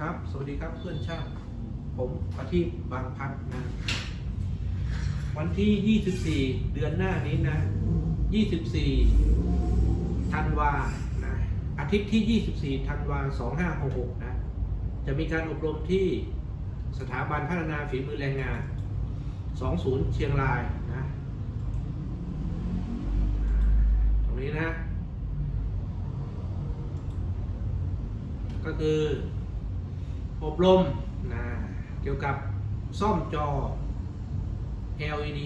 ครับ สวัสดีครับเพื่อนช่าง ผมอาทิตย์บางพัดนะ วันที่ 24 เดือนหน้านี้นะ 24 ธันวานะอาทิตย์ที่ 24 ธันวา 2566 นะ จะมีการอบรมที่สถาบันพัฒนาฝีมือแรงงาน 20 เชียงรายนะ ตรงนี้นะ ก็คือ อบรมนะเกี่ยวกับซ่อมจอ LED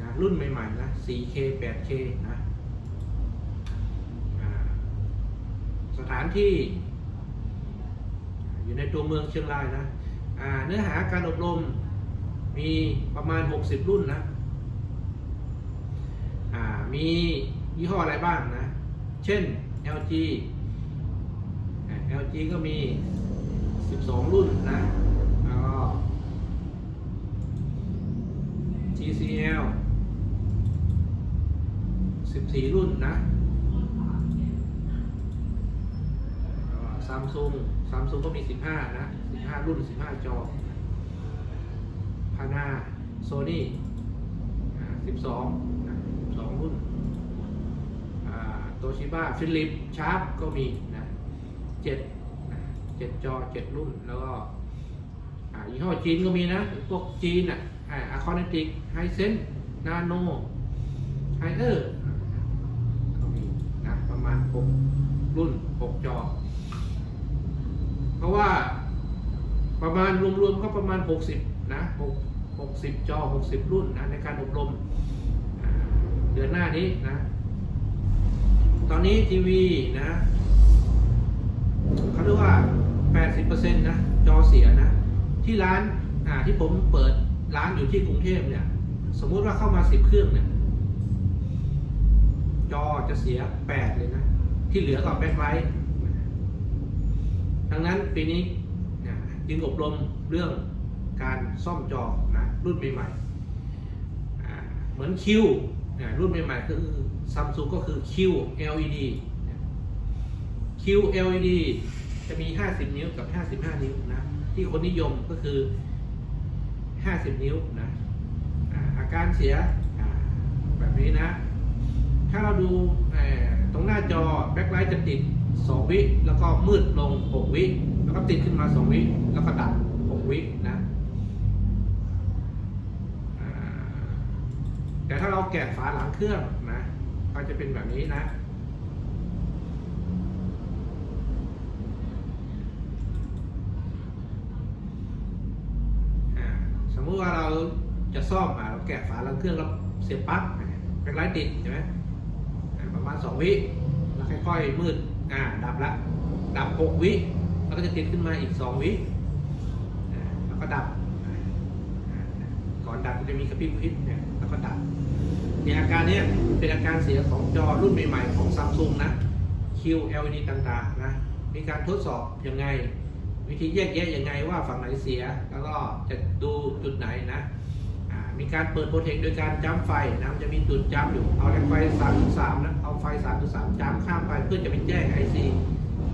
นะรุ่นใหม่ๆนะ 4K 8K นะสถานที่ อยู่ในตัวเมืองเชียงรายนะเนื้อหาการอบรมมีประมาณ 60 รุ่นนะมียี่ห้ออะไรบ้างนะ เช่น LG LG ก็มี 12 รุ่นนะแล้วก็ TCL 14 รุ่นนะซัมซุงซัมซุงก็มี 15 นะ 15 รุ่น 15 จอพานาโซนี่12นะ12 รุ่นโตชิบ้าฟิลิปชาร์ปก็มีนะ 7 นะ7จอ7รุ่น แล้วก็ยี่ห้อจีนก็มีนะ พวกจีนอะอะคอนติกไฮเซนนาโนไฮเออร์ก็มีนะประมาณ6รุ่น6จอ เพราะว่าประมาณรวมๆก็ประมาณ 60 นะ6 60 จอ 60 รุ่นนะในการอบรมเดือนหน้านี้นะ ตอนนี้ทีวีนะเขาเรียกว่า 80%นะจอเสียนะ ที่ร้านอ่าที่ผมเปิดร้านอยู่ที่กรุงเทพเนี่ย สมมุติว่าเข้ามา 10 เครื่องเนี่ย จอจะเสีย 8 เลยนะ ที่เหลือก็แบ็คไลท์ดังนั้นปีนี้จึงอบรมเรื่องการซ่อมจอนะรุ่นใหม่ๆ เหมือนคิวรุ่นใหม่ๆคือซัมซุงก็คือ Q LED Q LED จะมี 50 นิ้วกับ 55 นิ้วนะ ที่คนนิยมก็คือ 50 นิ้วนะอาการเสียแบบนี้นะ ถ้าเราดูตรงหน้าจอแบ็คไลท์จะติด 2 วิ แล้วก็มืดลง 6 วิ แล้วก็ติดขึ้นมา 2 วิ แล้วก็ดับ 6 วินะแต่ถ้าเราแกะฝาหลังเครื่องนะก็จะเป็นแบบนี้นะ อ่าสมมุติ ว่าเราจะซ่อมอะเราแกะฝาหลังเครื่องแล้วเสียบปลั๊กแบ็คไลท์ติดใช่ไหมประมาณ 2 วิแล้วค่อยๆมืดอ่าดับละ ดับ 6 วิแล้วก็จะติดขึ้นมาอีก 2 วิแล้วก็ดับ ก่อนดับจะมีกระพริบพริบเนี่ยแล้วก็ดับเนี่ยอาการเนี้ยเป็นอาการเสียของจอรุ่นใหม่ๆของซัมซุงนะ QLED ต่างๆนะ มีการทดสอบยังไง วิธีแยกแยะยังไงว่าฝั่งไหนเสีย แล้วก็จะดูจุดไหนนะมีการเปิดโปรเทคโดยการจ้ำไฟนะจะมีจุดจ้ำอยู่ เอาแรงไฟ 3.3 นะเอาไฟ 3.3 จ้ำข้ามไปเพื่อจะไปแจ้ง IC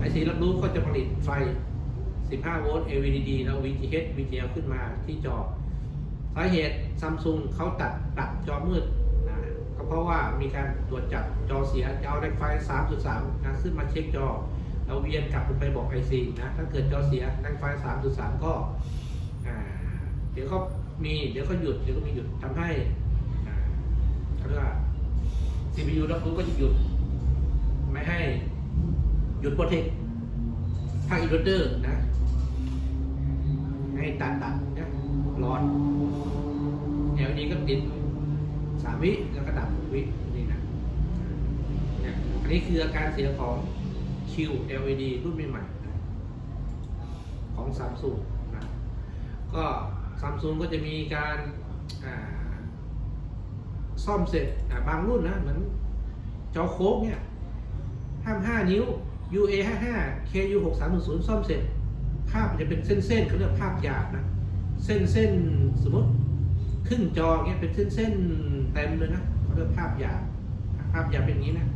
IC รับรู้ก็จะผลิตไฟ 15 โวลต์ LVDD แล้ว VGH VGL ขึ้นมาที่จอสาเหตุซัมซุงเขาตัดตัดจอมืดนะก็เพราะว่ามีการตรวจจับจอเสียจะเอาแรงไฟ 3.3 นะขึ้นมาเช็คจอ เราเวียนกลับไปบอก IC นะ ถ้าเกิดจอเสียแรงไฟ3.3ก็อ่าเดี๋ยวก็มีเดี๋ยวก็หยุดเดี๋ยวก็มีหยุดทำให้เขาเรียกว่า CPU รับรู้ก็จะหยุด ไม่ให้หยุดโปรเทคภาคอินเวอร์เตอร์นะให้ตัดตัดนะรอน LED ก็ติด3วิแล้วก็ดับ6วินี่นะเนี่ยอันนี้คืออาการเสียของ Q LED รุ่นใหม่ๆนะของ Samsung นะก็ Samsung ก็จะมีการซ่อมเสร็จบางรุ่นนะเหมือนจอโค้กเนี่ย55นิ้ว UA 55 KU 6300ซ่อมเสร็จ ภาพจะเป็นเส้นๆเขาเรียกภาพหยาบนะ เส้นๆสมมติครึ่งจอเงี้ยเป็นเส้นๆเต็มเลยนะเขาเรียกภาพหยาบภาพหยาบเป็นอย่างนี้นะ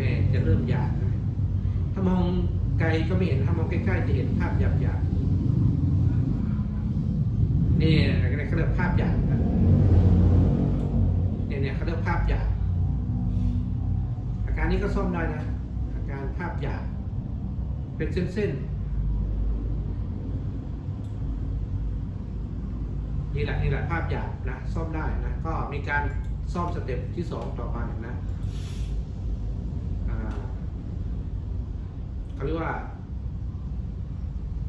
เนี่ยจะเริ่มหยาบถ้ามองไกลก็ไม่เห็นถ้ามองใกล้ๆจะเห็นภาพหยาบๆนี่เขาเรียกภาพหยาบเนี่ยเนี่ยเขาเรียกภาพหยาบอาการนี้ก็ซ่อมได้นะ อาการภาพหยาบเป็นเส้นๆนี่แหละนี่แหละภาพหยาบนะซ่อมได้นะก็มีการซ่อมสเต็ปที่สองต่อไปนะอ่า เขาเรียกว่า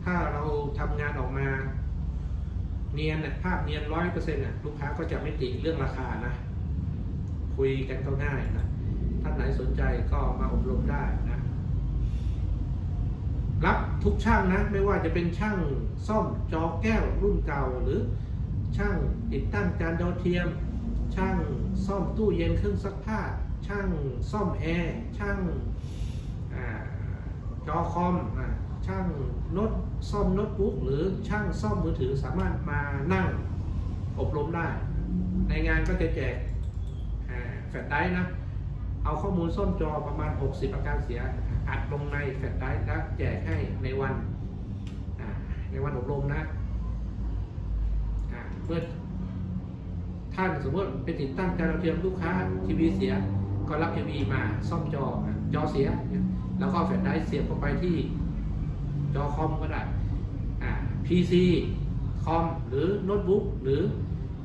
ถ้าเราทำงานออกมา เนียนน่ะภาพเนียนร้อยเปอร์เซ็นต์น่ะลูกค้าก็จะไม่ติเรื่องราคานะ คุยกันก็ง่ายนะ ท่านไหนสนใจก็มาอบรมได้นะ รับทุกช่างนะ ไม่ว่าจะเป็นช่างซ่อมจอแก้วรุ่นเก่าหรือช่างติดตั้งจานดาวเทียม ช่างซ่อมตู้เย็นเครื่องซักผ้า ช่างซ่อมแอร์ ช่าง จอคอมช่างโน้ตซ่อมโน้ตบุ๊กหรือช่างซ่อมมือถือสามารถมานั่งอบรมได้ ในงานก็จะแจกแฟลชไดรฟ์นะเอาข้อมูลซ่อมจอประมาณ 60อาการเสียอัดลงในแฟลชไดรฟ์แล้วแจกให้ในวันในวันอบรมนะอ่าเมื่อท่านสมมติไปติดตั้งจานดาวเทียมลูกค้าทีวีเสีย ก็รับทีวีมาซ่อมจอจอเสีย แล้วก็แฟลชไดร์เสียบเข้าไปที่จอคอมก็ได้อ่า PC คอมหรือโน้ตบุ๊กหรือ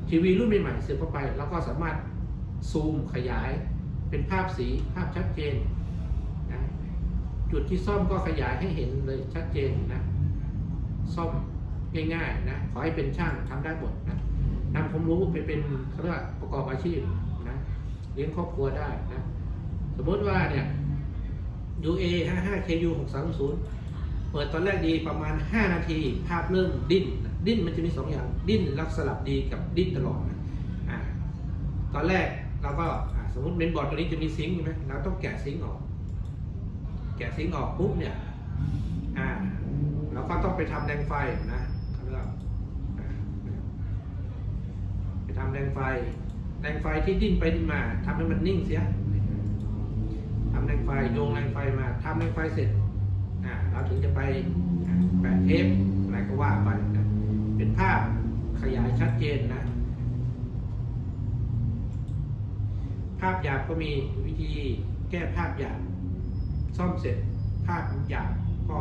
ทีวีรุ่นใหม่ๆเสียบเข้าไป แล้วก็สามารถซูมขยายเป็นภาพสีภาพชัดเจนนะจุดที่ซ่อมก็ขยายให้เห็นเลยชัดเจนนะซ่อมง่ายๆนะขอให้เป็นช่างทำได้หมดนะนำความรู้ไปเป็นเขาเรียกประกอบอาชีพนะเลี้ยงครอบครัวได้นะสมมติว่าเนี่ย UA 55 KU 630เปิดตอนแรกดีประมาณ 5 นาที ภาพเริ่มดิ้น ดิ้นมันจะมี 2 อย่าง ดิ้นลักสลับดีกับดิ้นตลอดนะอ่าตอนแรกเราก็สมมติเมนบอร์ดตัวนี้จะมีซิงค์ใช่ไหมเราต้องแกะซิงค์ออก แกะซิงค์ออกปุ๊บเนี่ยอ่าเราก็ต้องไปทำแรงไฟนะเขาเรียกว่าอ่าไปทำแรงไฟ แรงไฟที่ดิ้นไปดิ้นมาทำให้มันนิ่งเสีย แรงไฟโยงแรงไฟมาทำแรงไฟเสร็จเราถึงจะไปแปะเทปอะไรก็ว่าไปนะเป็นภาพขยายชัดเจนนะ ภาพหยาบก็มีวิธีแก้ภาพหยาบซ่อมเสร็จภาพหยาบก็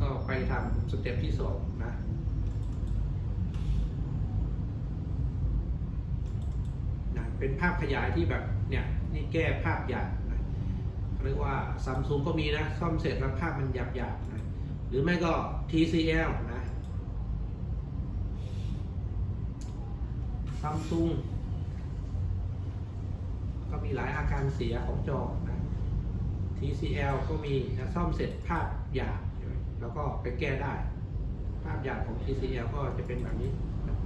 ก็ไปทำสเต็ปที่สองนะ นะ เป็นภาพขยายที่แบบเนี่ยนี่แก้ภาพหยาบนะเขาเรียกว่าซัมซุงก็มีนะซ่อมเสร็จแล้วภาพมันหยาบหยาบนะหรือไม่ก็ TCL นะซัมซุงก็มีหลายอาการเสียของจอนะ TCL ก็มีนะซ่อมเสร็จภาพหยาบแล้วก็ไปแก้ได้ ภาพหยาบของ TCL ก็จะเป็นแบบนี้นะ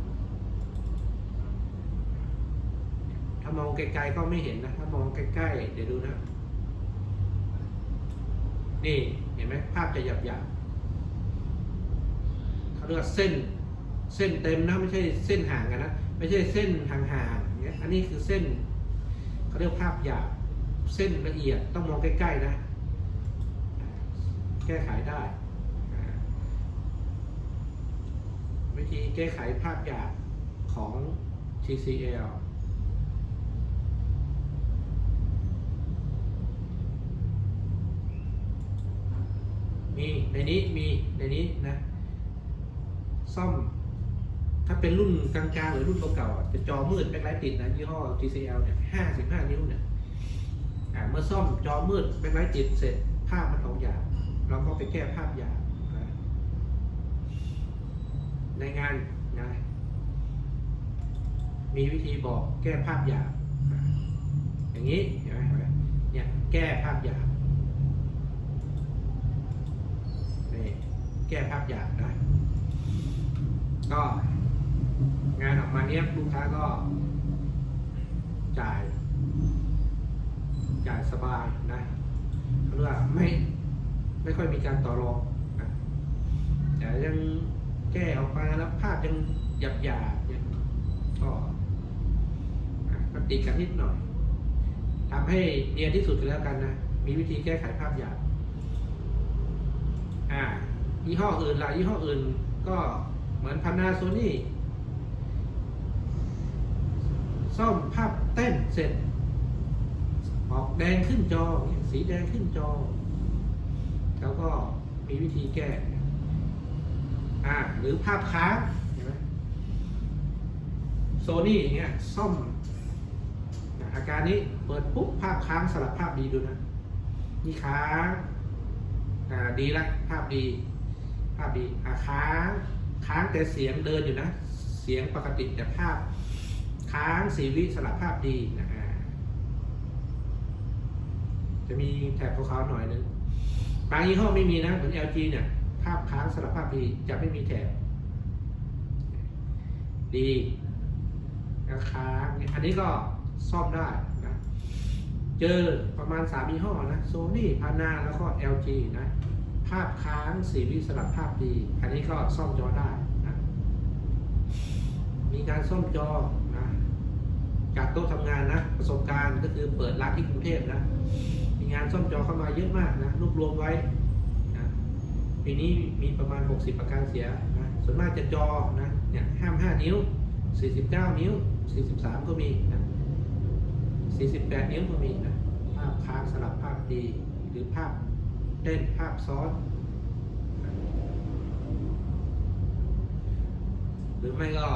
ถ้ามองไกลๆก็ไม่เห็นนะ ถ้ามองใกล้ๆ เดี๋ยวดูนะ นี่เห็นไหมภาพจะหยาบๆเขาเรียกว่าเส้น เส้นเต็มนะ ไม่ใช่เส้นห่างกันนะ ไม่ใช่เส้นห่างๆอย่างเงี้ยอันนี้คือเส้นเขาเรียกภาพหยาบ เส้นละเอียดต้องมองใกล้ๆนะ แก้ไขได้ วิธีแก้ไขภาพหยาบของ TCL มีในนี้มีในนี้นะ ซ่อม ถ้าเป็นรุ่นกลางๆ หรือรุ่นเก่าๆจะจอมืดแบ็คไลท์ติดนะยี่ห้อ TCL เนี่ยห้าสิบห้านิ้วเนี่ยเมื่อซ่อมจอมืดแบ็คไลท์ติดเสร็จภาพมันออกหยาบเราก็ไปแก้ภาพหยาบนะในงานนะมีวิธีบอกแก้ภาพหยาบอย่างนี้เห็นไหมเห็นไหมเนี่ยแก้ภาพหยาบ นี่แก้ภาพหยาบนะ ก็งานออกมาเนี้ยลูกค้าก็ จ่าย จ่ายสบายนะเพราะว่าไม่ไม่ค่อยมีการต่อรองนะแต่ยังแก้ออกมาแล้วภาพยังหยาบหยาบเนี่ยก็อะก็ติดกันนิดหน่อยทำให้เนียนที่สุดกันแล้วกันนะ มีวิธีแก้ไขภาพหยาบ ยี่ห้ออื่นล่ะยี่ห้ออื่นก็เหมือนพานาโซนี่ซ่อมภาพเต้นเสร็จ ออกแดงขึ้นจอเนี่ยสีแดงขึ้นจอ แล้วก็มีวิธีแก้ อ่า หรือภาพค้างเห็นไหมโซนี่อย่างเงี้ยซ่อมอะอาการนี้เปิดปุ๊บภาพค้างสลับภาพดีดูนะ นี่ค้าง อ่า ดีละ ภาพดี ภาพดีอ่าค้างค้างแต่เสียงเดินอยู่นะ เสียงปกติแต่ภาพ ค้างสีวิสลับภาพดีนะอ่าจะมีแถบขาวๆหน่อยนึงบางยี่ห้อไม่มีนะเหมือน LG เนี่ย ภาพค้างสลับภาพดีจะไม่มีแถบ ดีแล้วค้างอันนี้ก็ซ่อมได้นะ เจอประมาณสามยี่ห้อนะโซนี่พานาแล้วก็ LG นะ ภาพค้างสีวิสลับภาพดี อันนี้ก็ซ่อมจอได้นะมีการซ่อมจอนะจากโต๊ะทำงานนะประสบการณ์ก็คือเปิดร้านที่กรุงเทพนะมีงานซ่อมจอเข้ามาเยอะมากนะรวบรวมไว้นะปีนี้มีประมาณ 60 ประการเสียนะส่วนมากจะจอนะเนี่ยห้าม 5 นิ้ว 49 นิ้ว 43 ก็มีนะ48 นิ้วก็มีนะภาพค้างสลับภาพดีหรือภาพ เต้นภาพซ้อน หรือไม่ก็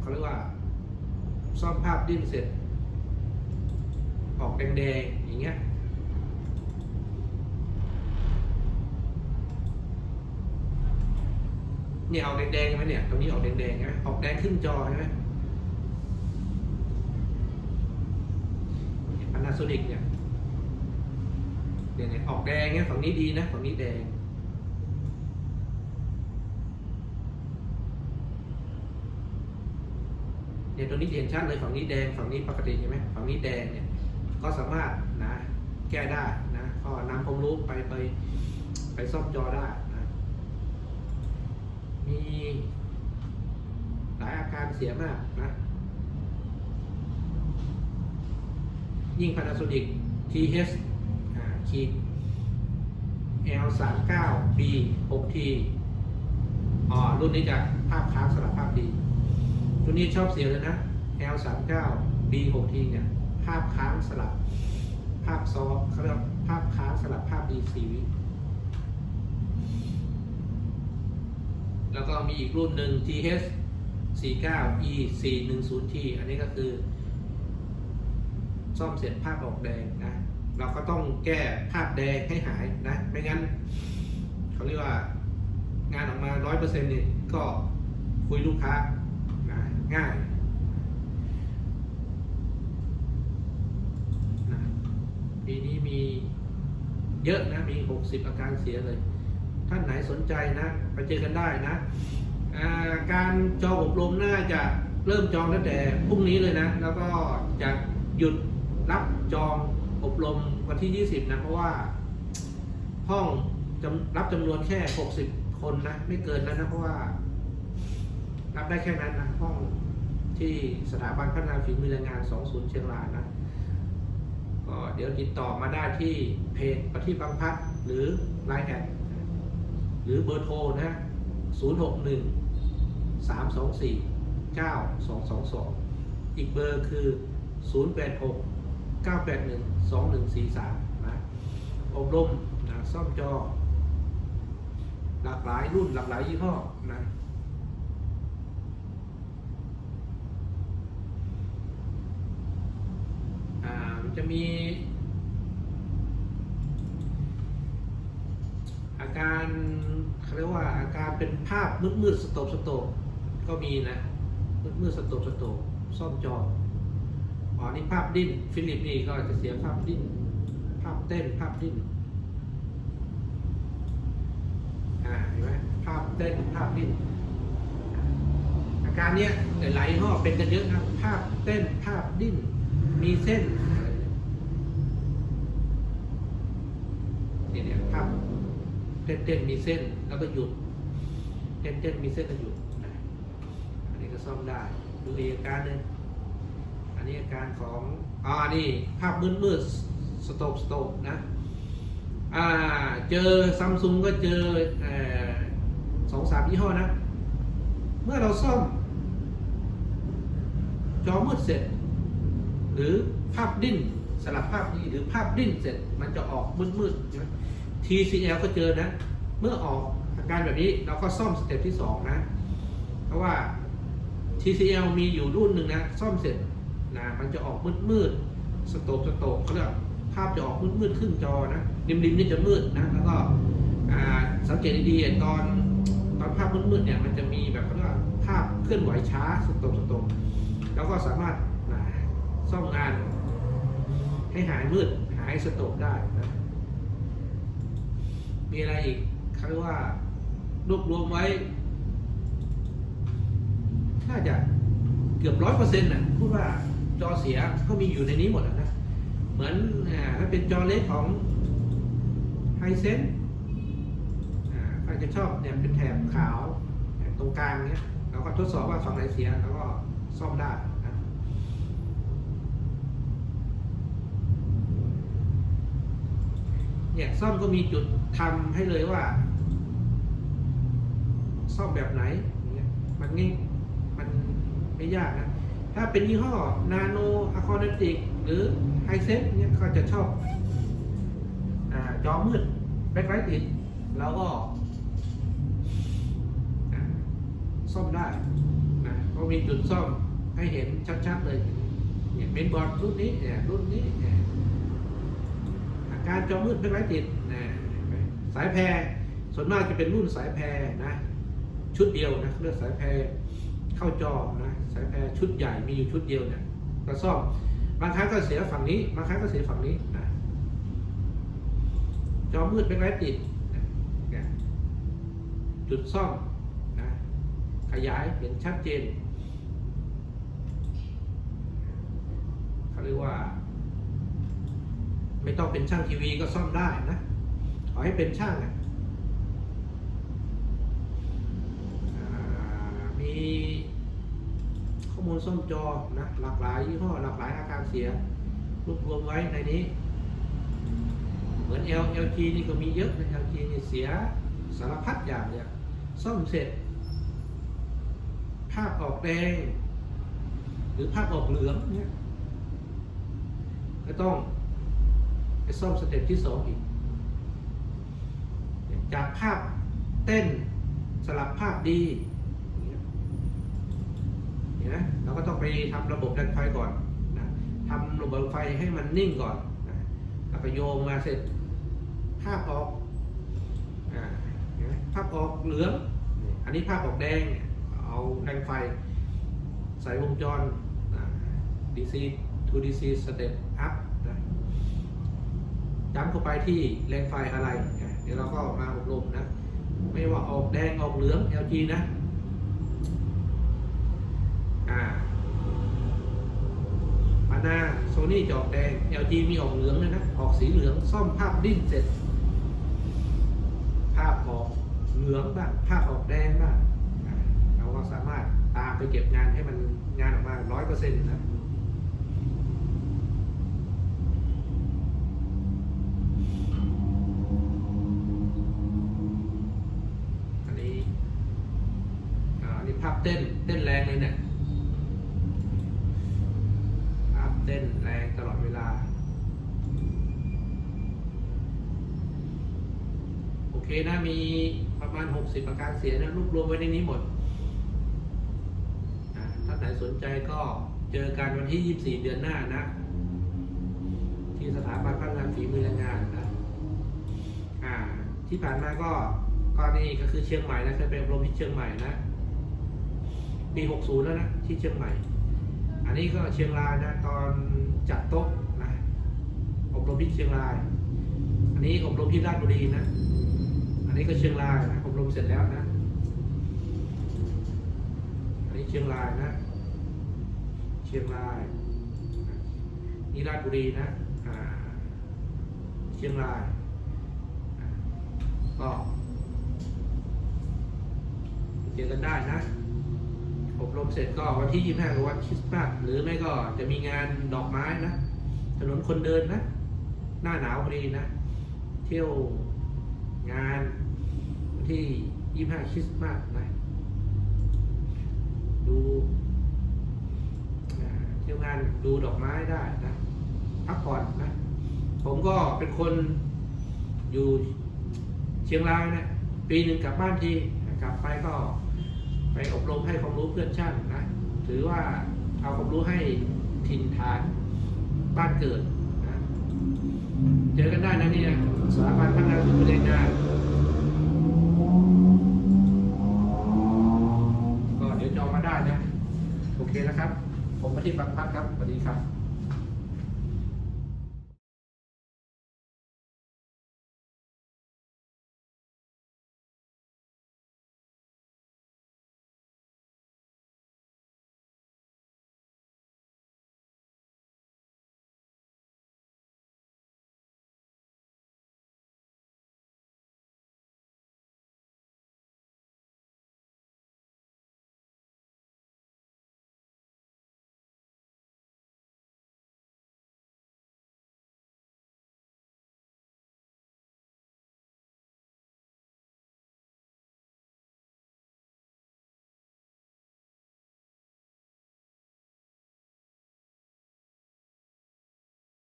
เขาเรียกว่า ซ่อมภาพดิ้นเสร็จ ออกแดงๆอย่างเงี้ยเนี่ยออกแดงๆไหมเนี่ยตรงนี้ออกแดงๆใช่ไหมออกแดงขึ้นจอใช่ไหมพานาโซนิกเนี่ย เนี่ยเนี่ยออกแดงเนี่ยฝั่งนี้ดีนะฝั่งนี้แดง เนี่ยตรงนี้เห็นชัดเลยฝั่งนี้แดงฝั่งนี้ปกติใช่ไหมฝั่งนี้แดงเนี่ยก็สามารถนะแก้ได้นะก็นำความรู้ไปไปไปซ่อมจอได้นะมีหลายอาการเสียมากนะ ยิ่ง Panasonic TH ขีด L39B 6T อ๋อ รุ่นนี้จะภาพค้างสลับภาพดี รุ่นนี้ชอบเสียเลยนะ L39B 6T เนี่ย ภาพค้างสลับ ภาพซอฟเขาเรียกภาพค้างสลับภาพดีสีวิแล้วก็มีอีกรุ่นหนึ่ง TH 49 E 410T อันนี้ก็คือ ซ่อมเสร็จภาพออกแดงนะ เราก็ต้องแก้ภาพแดงให้หายนะ ไม่งั้นเขาเรียกว่างานออกมา100%นี่ก็คุยลูกค้านะง่ายนะปีนี้มีเยอะนะ มี 60 อาการเสียเลย ท่านไหนสนใจนะไปเจอกันได้นะาการจองอบรมน่าจะเริ่มจองตั้งแต่พรุ่งนี้เลยนะ แล้วก็จะหยุดรับจอง อบรมวันที่ 20 นะ เพราะว่า ห้องรับจำนวนแค่ 60 คนนะ ไม่เกินนั้นนะ เพราะว่า รับได้แค่นั้นนะ ห้องที่สถาบันพัฒนาฝีมือแรงงาน 20 เชียงรายนะ ก็เดี๋ยวติดต่อมาได้ที่เพจปฏิบังพัฒน์หรือไลน์แอดหรือเบอร์โทรนะ 061 324 9222 อีกเบอร์คือ 086 981 2143 นะอบรมนะซ่อมจอ หลากหลายรุ่นหลากหลายยี่ห้อนะจะมี อาการเขาเรียกว่าอาการเป็นภาพมืดมืดๆสโตบสโตบก็มีนะมืดมืดๆสโตบสโตบซ่อมจอ อ๋อนี่ภาพดิ้น ฟิลิปนี่ก็จะเสียภาพดิ้น ภาพเต้น ภาพดิ้น อ่า เห็นไหมภาพเต้น ภาพดิ้น อาการเนี้ยหลายๆยี่ห้อเป็นกันเยอะนะภาพเต้น ภาพดิ้น มีเส้นเนี่ยเนี่ยภาพเต้นเต้นมีเส้นแล้วก็หยุด เต้นเต้นมีเส้นแล้วหยุด อันนี้ก็ซ่อมได้ ดูอีกอาการหนึ่ง อันนี้อาการของอ่านี่ภาพมืดมืดสโตบสโตบนะอ่าเจอซัมซุงก็เจอเออสองสามยี่ห้อนะ เมื่อเราซ่อม จอมืดเสร็จ หรือภาพดิ้นสลับภาพนี้หรือภาพดิ้นเสร็จมันจะออกมืดมืดๆใช่ไหม TCL ก็เจอนะ เมื่อออกอาการแบบนี้เราก็ซ่อมสเต็ปที่สองนะ เพราะว่า TCL มีอยู่รุ่นหนึ่งนะ ซ่อมเสร็จ นะมันจะออกมืดมืดๆสโตกสโตกเขาเรียกภาพจะออกมืดมืดๆครึ่งจอนะริมริมนี่จะมืดนะแล้วก็สังเกตดีๆตอนตอนภาพมืดมืดๆเนี่ยมันจะมีแบบเขาเรียกว่าภาพเคลื่อนไหวช้าสโตกสโตกแล้วก็สามารถนะซ่อมงาน ให้หายมืดหายสโตกได้นะมีอะไรอีกเขาเรียกว่ารวบรวมไว้ น่าจะเกือบร้อยเปอร์เซ็นต์น่ะพูดว่า จอเสียก็มีอยู่ในนี้หมดนะ เหมือนถ้าเป็นจอเล็กของไฮเซนใครจะชอบเนี่ยเป็นแถบขาวตรงกลางเนี้ยเราก็ทดสอบว่าฝั่งไหนเสียแล้วก็ซ่อมได้นะเนี่ยซ่อมก็มีจุดทำให้เลยว่าซ่อมแบบไหนเงี้ยมันง่ายมันไม่ยากนะ ถ้าเป็นยี่ห้อนาโนอะคอนติกหรือไฮเซนเนี่ยก็จะชอบอจอมืดแบ็คไลท์ติด แล้วก็ซ่อมได้นะก็มีจุดซ่อมให้เห็นชัดๆเลยเนี่ยเมนบอร์ดรุ่นนี้เนี่ยรุ่นนี้เนี่ยอาการจอมืดเป็นไรติดนะสายแพรส่วนมากจะเป็นรุ่นสายแพรนะ ชุดเดียวนะเลือกสายแพรเข้าจอนะ สายแพรชุดใหญ่มีอยู่ชุดเดียวเนี่ยก็ซ่อมบางครั้งก็เสียฝั่งนี้บางครั้งก็เสียฝั่งนี้นะจอมืดเป็นไรติดนะเนี่ยจุดซ่อมนะขยายเห็นชัดเจนเขาเรียกว่า ไม่ต้องเป็นช่างทีวีก็ซ่อมได้นะขอให้เป็นช่างนะมี ข้อมูลซ่อมจอนะหลากหลายยี่ห้อหลากหลายอาการเสียรวบรวมไว้ในนี้ เหมือน L LG นี่ก็มีเยอะนะ LG นี่เสียสารพัดอย่างเนี่ยซ่อมเสร็จ ภาพออกแดง หรือภาพออกเหลืองเนี่ยก็ต้องไปซ่อมสเต็ปที่สองอีก จากภาพเต้นสลับภาพดี เห็นไหมเราก็ต้องไปทำระบบดันไฟก่อนนะทำระบบไฟให้มันนิ่งก่อนนะแล้วก็โยงมาเสร็จภาพออกอ่าเห็นไหมภาพออกเหลืองอันนี้ภาพออกแดงเอาแรงไฟ ใส่วงจร DC to DC step up นะย้ำเข้าไปที่แรงไฟอะไรนะเดี๋ยวเราก็มาอบรมนะ ไม่ว่าออกแดงออกเหลือง LG นะ อ่ามานาโซนี่จะออกแดง LG มีออกเหลืองเลยนะ ออกสีเหลือง ซ่อมภาพดิ้นเสร็จ ภาพออกเหลืองบ้างภาพออกแดงบ้างเราก็สามารถตามไปเก็บงานให้มันงานออกมาร้อยเปอร์เซ็นต์นะอันนี้อันนี้ภาพเต้นเต้นแรงเลยเนี่ย ภาพเต้นแรงตลอดเวลา โอเคนะมีประมาณ 60ประการเสียนะรวบรวมไว้ในนี้หมดอ่าถ้าไหนสนใจก็เจอกันวันที่ 24 เดือนหน้านะ ที่สถาบันพัฒนาฝีมือแรงงานนะอ่าที่ผ่านมาก็ก็นี่ก็คือเชียงใหม่นะเคยไปอบรมที่เชียงใหม่นะปี 60 แล้วนะที่เชียงใหม่ อันนี้ก็เชียงรายนะตอนจัดโต๊ะนะอบรมที่เชียงราย อันนี้อบรมที่ราชบุรีนะ อันนี้ก็เชียงรายนะอบรมเสร็จแล้วนะ อันนี้เชียงรายนะ เชียงราย นี่ราชบุรีนะอ่าเชียงรายก็เจอกันได้นะ อบรมเสร็จก็วันที่ 25หรือวันคริสต์มาสหรือไม่ก็จะมีงานดอกไม้นะ ถนนคนเดินนะ หน้าหนาวพอดีนะ เที่ยวงานวันที่ยี่ห้าคริสต์มาสนะ ดูเที่ยวงานดูดอกไม้ได้นะพักผ่อนนะ ผมก็เป็นคนอยู่เชียงรายนะ ปีหนึ่งกลับบ้านทีกลับไปก็ ไปอบรมให้ความรู้เพื่อนช่างนะถือว่าเอาความรู้ให้ถิ่นฐานบ้านเกิดนะเจอกันได้นะนี่นะสถาบันพัฒนาสุขเดชงานก็เดี๋ยวจองมาได้นะ โอเคนะครับ ผมมาที่บังพัดครับสวัสดีครับ